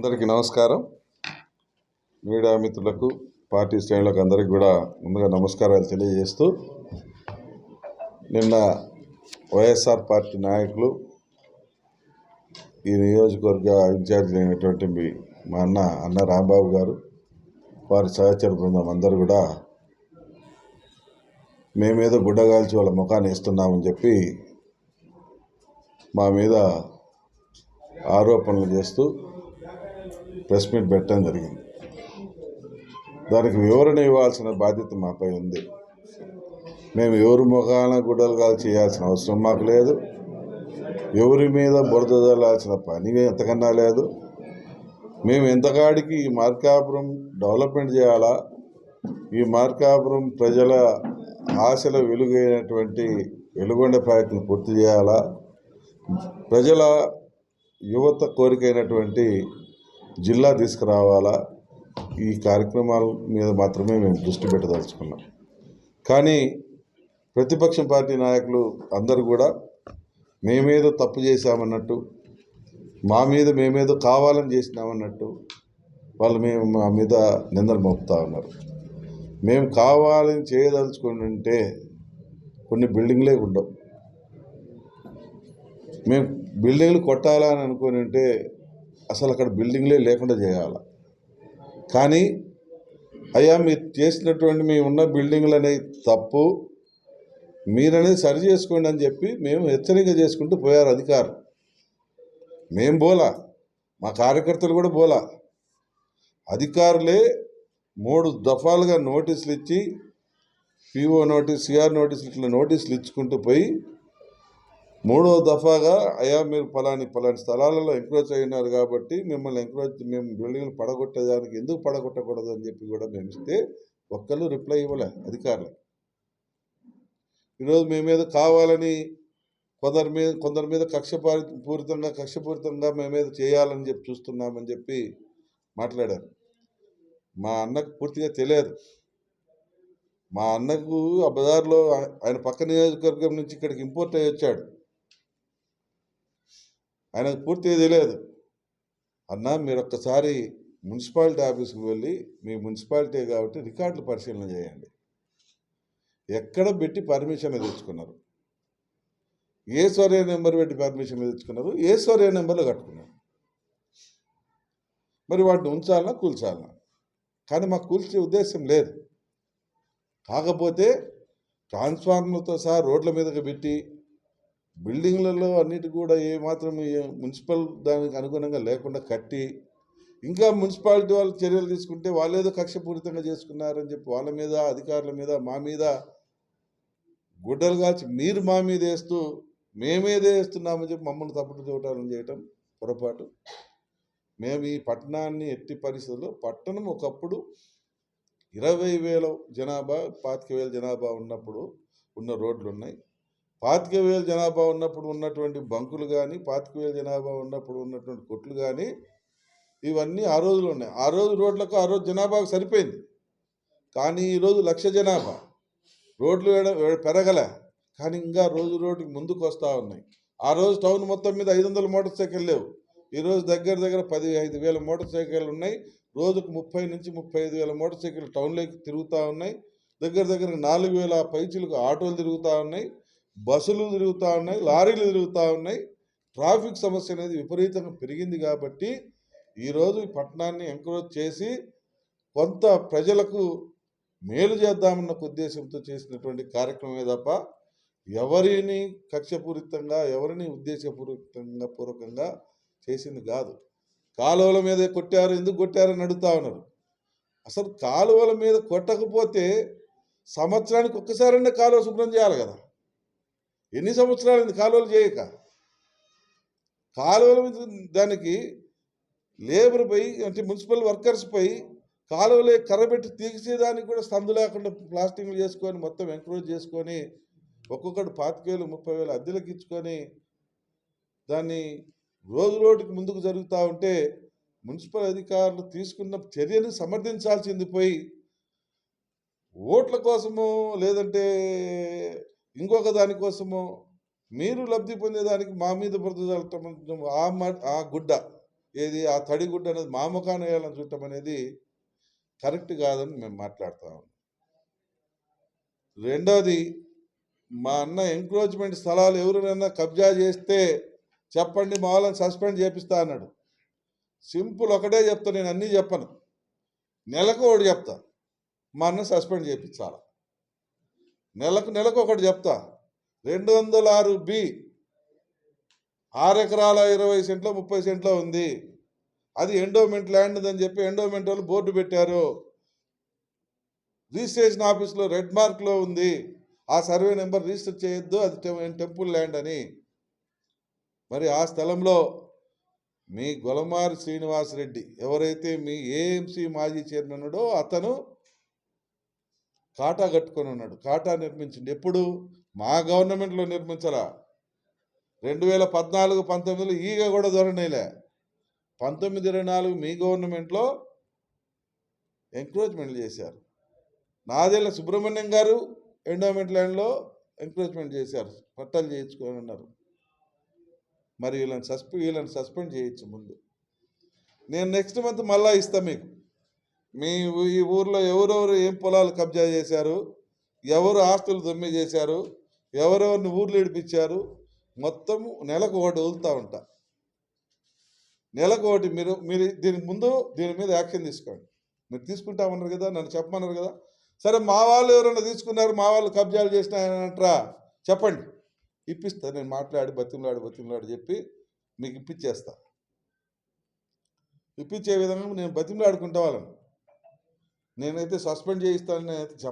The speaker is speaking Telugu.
అందరికీ నమస్కారం. మీడియా మిత్రులకు పార్టీ శ్రేణులకు అందరికీ కూడా ముందుగా నమస్కారాలు తెలియజేస్తూ నిన్న వైఎస్ఆర్ పార్టీ నాయకులు ఈ నియోజకవర్గ ఇన్ఛార్జ్ అయినటువంటి మీ- మా అన్న అన్న రాంబాబు గారు వారి సహచర బృందం అందరూ కూడా మేమేదో గుడ్డగాల్చి వాళ్ళ ముఖాన్ని వేస్తున్నామని చెప్పి మా మీద ఆరోపణలు చేస్తూ ప్రెస్ మీట్ పెట్టడం జరిగింది. దానికి వివరణ ఇవ్వాల్సిన బాధ్యత మాపై ఉంది. మేము ఎవరి ముఖాన గుడలుగా చేయాల్సిన అవసరం మాకు లేదు. ఎవరి మీద బురద చల్లాల్సిన పని ఎంతకన్నా లేదు. మేము ఎంతకాడికి ఈ మార్కాపురం డెవలప్మెంట్ చేయాలా? ఈ మార్కాపురం ప్రజల ఆశల వెలుగైనటువంటి వెలుగొండ ప్రాజెక్టును పూర్తి చేయాలా? ప్రజల యువత కోరికైనటువంటి జిల్లా తీసుకురావాలా? ఈ కార్యక్రమాల మీద మాత్రమే మేము దృష్టి పెట్టదలుచుకున్నాం. కానీ ప్రతిపక్ష పార్టీ నాయకులు అందరూ కూడా మేమేదో తప్పు చేశామన్నట్టు మా మీద మేమేదో కావాలని చేసినామన్నట్టు వాళ్ళు మేము మా మీద నిందలు మోపుతా ఉన్నారు. మేము కావాలని చేయదలుచుకుని ఉంటే కొన్ని బిల్డింగ్లే ఉండవు. మేము బిల్డింగ్లు కొట్టాలని అనుకుని ఉంటే అసలు అక్కడ బిల్డింగ్లే లేకుండా చేయాలి. కానీ అయ్యా మీరు చేసినటువంటి మీ ఉన్న బిల్డింగ్లు అనేవి తప్పు. మీరనేది సరి చేసుకోండి అని చెప్పి మేము హెచ్చరిక చేసుకుంటూ పోయారు అధికారులు. మేము బోలా. మా కార్యకర్తలు కూడా బోలా. అధికారులే మూడు దఫాలుగా నోటీసులు ఇచ్చి పిఓ నోటీస్ సిఆర్ నోటీసులు ఇట్లా నోటీసులు ఇచ్చుకుంటూ పోయి మూడో దఫాగా అయ్యా మీరు ఫలాని ఫలాని స్థలాలలో ఎంకరేజ్ అయినారు కాబట్టి మిమ్మల్ని ఎంకరేజ్ మేము బిల్డింగ్లు పడగొట్టేదానికి ఎందుకు పడగొట్టకూడదు అని చెప్పి కూడా మేము ఇస్తే ఒక్కళ్ళు రిప్లై ఇవ్వలే అధికారులు. ఈరోజు మేము కావాలని కొందరి మీద కొందరి మీద కక్ష పారి- పూరితంగా కక్షపూరితంగా మేము చేయాలని చెప్పి చూస్తున్నామని చెప్పి మాట్లాడారు. మా అన్నకు పూర్తిగా తెలియదు. మా అన్నకు ఆ బజార్లో ఆయన పక్క నియోజకవర్గం నుంచి ఇక్కడికి ఇంపోర్ట్ అయ్యి వచ్చాడు. ఆయనకు పూర్తిగా తెలియదు. అన్న మీరు ఒక్కసారి మున్సిపాలిటీ ఆఫీస్కి వెళ్ళి మీ మున్సిపాలిటీ కాబట్టి రికార్డులు పరిశీలన చేయండి. ఎక్కడ పెట్టి పర్మిషన్ తెచ్చుకున్నారు ఏ సొరే నెంబర్ పెట్టి పర్మిషన్ తెచ్చుకున్నారు ఏ సొరే నెంబర్లో కట్టుకున్నారు? మరి వాటిని ఉంచాలన్నా కూల్చాలన్నా కానీ మాకు కూల్చే ఉద్దేశం లేదు. కాకపోతే ట్రాన్స్ఫార్మర్తో సహా రోడ్ల మీదకి పెట్టి బిల్డింగ్లలో అన్నిటి కూడా ఏ మాత్రం మున్సిపల్ దానికి అనుగుణంగా లేకుండా కట్టి ఇంకా మున్సిపాలిటీ వాళ్ళు చర్యలు తీసుకుంటే వాళ్ళేదో కక్షపూరితంగా చేసుకున్నారని చెప్పి వాళ్ళ మీద అధికారుల మీద మా మీద గుడ్డలు కాల్చి మీరు మా మీద వేస్తూ మేమేదే వేస్తున్నామని చెప్పి మమ్మల్ని తప్పుడు చూడాలని చేయటం పొరపాటు. మేము ఈ పట్టణాన్ని ఎట్టి పరిస్థితుల్లో పట్టణం ఒకప్పుడు ఇరవై వేల జనాభా పాతిక వేల జనాభా ఉన్నప్పుడు ఉన్న రోడ్లు ఉన్నాయి పాతిక వేల జనాభా ఉన్నప్పుడు ఉన్నటువంటి బంకులు కానీ పాతిక వేల జనాభా ఉన్నప్పుడు ఉన్నటువంటి కొట్లు కానీ ఇవన్నీ ఆ రోజులు ఉన్నాయి. ఆ రోజు రోడ్లకు ఆ రోజు జనాభాకు సరిపోయింది. కానీ ఈరోజు లక్ష జనాభా. రోడ్లు వేయడం పెరగలే. కానీ ఇంకా రోజు రోడ్డుకి ముందుకు వస్తూ ఉన్నాయి. ఆ రోజు టౌన్ మొత్తం మీద ఐదు వందల మోటార్ సైకిల్ లేవు. ఈరోజు దగ్గర దగ్గర పది ఐదు వేల మోటార్ సైకిళ్ళు ఉన్నాయి. రోజుకు ముప్పై నుంచి ముప్పై ఐదు వేల మోటార్ సైకిల్ టౌన్లోకి తిరుగుతూ ఉన్నాయి. దగ్గర దగ్గర నాలుగు వేల పైచులకు ఆటోలు తిరుగుతూ ఉన్నాయి. బస్సులు తిరుగుతూ ఉన్నాయి లారీలు తిరుగుతూ ఉన్నాయి. ట్రాఫిక్ సమస్య అనేది విపరీతంగా పెరిగింది కాబట్టి ఈరోజు ఈ పట్టణాన్ని ఎంకరేజ్ చేసి కొంత ప్రజలకు మేలు చేద్దామన్న ఉద్దేశంతో చేసినటువంటి కార్యక్రమమే తప్ప ఎవరిని కక్షపూరితంగా ఎవరిని ఉద్దేశపూరితంగా పూర్వకంగా చేసింది కాదు. కాలువల మీద కొట్టారు ఎందుకు కొట్టారని అడుగుతా ఉన్నారు. అసలు కాలువల మీద కొట్టకపోతే సంవత్సరానికి ఒక్కసారైనా కాలువ శుభ్రం చేయాలి కదా. ఎన్ని సంవత్సరాలు కాలువలు చేయక? కాలువల దానికి లేబర్ పై అంటే మున్సిపల్ వర్కర్స్ పై కాలువలే కర్రబెట్టి తీసేదానికి కూడా సందు లేకుండా ప్లాస్టింగ్లు చేసుకొని మొత్తం ఎంక్రోజ్ చేసుకొని ఒక్కొక్కటి పాతిక వేలు ముప్పై వేలు అద్దెలకు ఇచ్చుకొని దాన్ని రోజు రోజుకి ముందుకు జరుగుతూ ఉంటే మున్సిపల్ అధికారులు తీసుకున్న చర్యను సమర్థించాల్సింది పోయి ఓట్ల కోసము లేదంటే ఇంకొక దానికోసము మీరు లబ్ధి పొందేదానికి మా మీద బురద చల్లటం ఆ ఆ గుడ్డ ఏది? ఆ తడిగుడ్డ అనేది మా ముఖాన వేయాలని చూడటం అనేది కరెక్ట్ కాదని మేము మాట్లాడుతా రెండవది మా అన్న ఎంక్రోచ్మెంట్ స్థలాలు ఎవరినైనా కబ్జా చేస్తే చెప్పండి మా వాళ్ళని సస్పెండ్ చేపిస్తా అన్నాడు. సింపుల్ ఒకటే చెప్తా నేను అన్నీ చెప్పను. నెలకు ఒకటి చెప్తా మా అన్న సస్పెండ్ చేయించాలా నెలకు నెలకు ఒకటి చెప్తా. రెండు వందల ఆరు బి. ఆరు ఎకరాల ఇరవై సెంట్లో ముప్పై సెంట్లో ఉంది. అది ఎండోమెంట్ ల్యాండ్ అని చెప్పి ఎండోమెంట్ వాళ్ళు బోర్డు పెట్టారు. రిజిస్ట్రేషన్ ఆఫీస్లో రెడ్ మార్క్లో ఉంది. ఆ సర్వే నెంబర్ రిజిస్టర్ చేయొద్దు. అది టెంపుల్ ల్యాండ్ అని. మరి ఆ స్థలంలో మీ గొలమారి శ్రీనివాస్ రెడ్డి ఎవరైతే మీ ఏఎంసీ మాజీ చైర్మన్ అతను కాటా కట్టుకొని ఉన్నాడు. కాటా నిర్మించింది ఎప్పుడు? మా గవర్నమెంట్లో నిర్మించరా రెండు వేల పద్నాలుగు పంతొమ్మిదిలో ఈగ కూడా దొరకనేలే పంతొమ్మిది ఇరవై నాలుగు మీ గవర్నమెంట్లో ఎంక్రోచ్మెంట్ చేశారు. నాదేళ్ళ సుబ్రహ్మణ్యం గారు ఎండోమెంట్ ల్యాండ్లో ఎంక్రోచ్మెంట్ చేశారు. పట్టాలు చేయించుకొని ఉన్నారు. మరి వీళ్ళని సస్పెండ్ వీళ్ళని సస్పెండ్ చేయొచ్చు ముందు. నేను నెక్స్ట్ మంత్ మళ్ళా ఇస్తాను మీకు. మీ ఈ ఊర్లో ఎవరెవరు ఏం పొలాలు కబ్జా చేశారు? ఎవరు ఆస్తులు దొమ్మి చేశారు? ఎవరెవరిని ఊర్లు ఏడిపించారు? మొత్తం నెలకు ఒకటి వదులుతూ ఉంటా. నెలకు ఒకటి మీరు మీరు దీనికి ముందు దీని మీద యాక్షన్ తీసుకోండి. మీరు తీసుకుంటామన్నారు కదా నన్ను చెప్పమన్నారు కదా. సరే మా వాళ్ళు ఎవరైనా తీసుకున్నారు మా వాళ్ళు కబ్జాలు చేసినారంటరా? చెప్పండి. ఇప్పిస్తా నేను మాట్లాడి బతిమలాడి బతిమలాడి చెప్పి మీకు ఇప్పించేస్తా ఇప్పించే విధంగా నేను బతిమలాడుకుంటా వాళ్ళని. నేనైతే సస్పెండ్ చేయిస్తానని అయితే